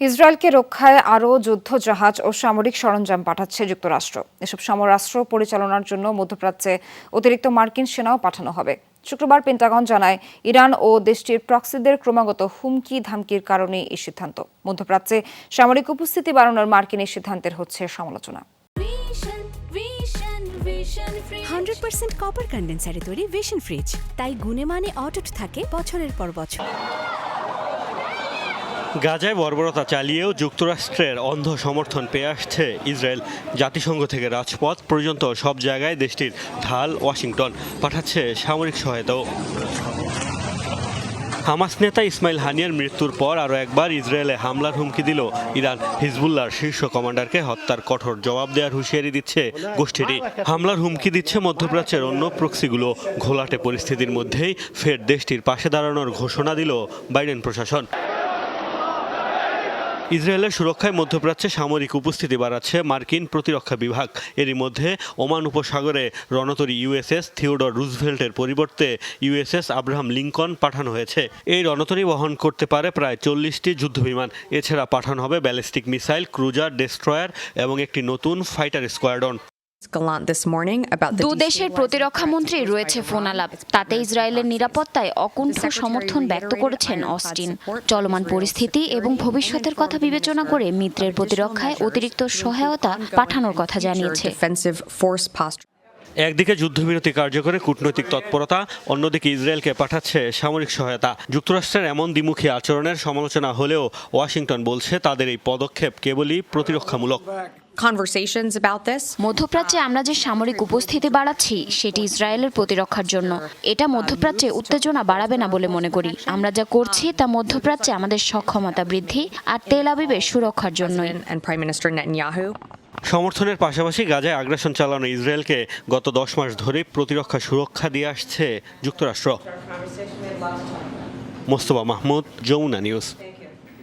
ইসরায়েলকে রক্ষায় আরও যুদ্ধ জাহাজ ও সামরিক সরঞ্জাম পাঠাচ্ছে যুক্তরাষ্ট্র। এসব সমরাস্ত্র পরিচালনার জন্য মধ্যপ্রাচ্যে অতিরিক্ত মার্কিন সেনাও পাঠানো হবে। শুক্রবার পেন্টাগন জানায় ইরান ও দেশটির প্রক্সিদের ক্রমাগত হুমকি ধামকির কারণে এই সিদ্ধান্ত। মধ্যপ্রাচ্যে সামরিক উপস্থিতি বাড়ানোর মার্কিন এই সিদ্ধান্তের হচ্ছে সমালোচনা. হান্ড্রেড পার্সেন্ট কপার কন্ডেন্সারে তৈরি ভিশন ফ্রিজ তাই গুণে মানে অটুট থাকে বছরের পর বছর। গাজায় বর্বরতা চালিয়েও যুক্তরাষ্ট্রের অন্ধ সমর্থন পেয়ে আসছে ইসরায়েল। জাতিসংঘ থেকে রাজপথ পর্যন্ত সব জায়গায় দেশটির ঢাল ওয়াশিংটন পাঠাচ্ছে সামরিক সহায়তাও। হামাস নেতা ইসমাইল হানিয়ার মৃত্যুর পর আরও একবার ইসরায়েলে হামলার হুমকি দিল ইরান। হিজবুল্লাহর শীর্ষ কমান্ডারকে হত্যার কঠোর জবাব দেওয়ার হুঁশিয়ারি দিচ্ছে গোষ্ঠীটি। হামলার হুমকি দিচ্ছে মধ্যপ্রাচ্যের অন্য প্রক্সিগুলো। ঘোলাটে পরিস্থিতির মধ্যেই ফের দেশটির পাশে দাঁড়ানোর ঘোষণা দিল বাইডেন প্রশাসন। ইসরায়েলের সুরক্ষায় মধ্যপ্রাচ্যে সামরিক উপস্থিতি বাড়াচ্ছে মার্কিন প্রতিরক্ষা বিভাগ। এরই মধ্যে ওমান উপসাগরে রণতরী ইউএসএস থিওডর রুজভেল্টের পরিবর্তে ইউএসএস আব্রাহাম লিঙ্কন পাঠানো হয়েছে। এই রণতরী বহন করতে পারে প্রায় চল্লিশটি যুদ্ধবিমান। এছাড়া পাঠানো হবে ব্যালিস্টিক মিসাইল, ক্রুজার, ডেস্ট্রয়ার এবং একটি নতুন fighter squadron Gallant this morning about the দু দেশের প্রতিরক্ষা মন্ত্রী রয়েছে ফোনালাপ। তাতে ইসরায়েলের নিরাপত্তায় অকুণ্ঠ সমর্থন ব্যক্ত করেছেন অস্টিন। চলমান পরিস্থিতি এবং ভবিষ্যতের কথা বিবেচনা করে মিত্রের প্রতিরক্ষায় অতিরিক্ত সহায়তা পাঠানোর কথা জানিয়েছে। একদিকে যুদ্ধবিরতি কার্যকরে কূটনৈতিক তৎপরতা অন্যদিকে ইসরায়েলকে পাঠাচ্ছে সামরিক সহায়তা। যুক্তরাষ্ট্রের এমন দ্বিমুখী আচরণের সমালোচনা হলেও ওয়াশিংটন বলছে তাদের এই পদক্ষেপ কেবলই প্রতিরক্ষামূলক। Conversations about this? মধ্যপ্রাচ্যে আমরা যে সামরিক উপস্থিতি বাড়াচ্ছি সেটি ইসরায়েলের প্রতিরক্ষার জন্য। এটা মধ্যপ্রাচ্যে উত্তেজনা বাড়াবে না বলে মনে করি। আমরা যা করছি তা মধ্যপ্রাচ্যে আমাদের সক্ষমতা বৃদ্ধি আর তেল আবিবের সুরক্ষার জন্যই। And, and Prime Minister Netanyahu? সমর্থনের পাশাপাশি গাজায় আগ্রাসন চালানো ইসরায়েলকে গত দশ মাস ধরে প্রতিরক্ষা সুরক্ষা দিয়ে আসছে যুক্তরাষ্ট্র। মোস্তফা মাহমুদ যমুনা নিউজ।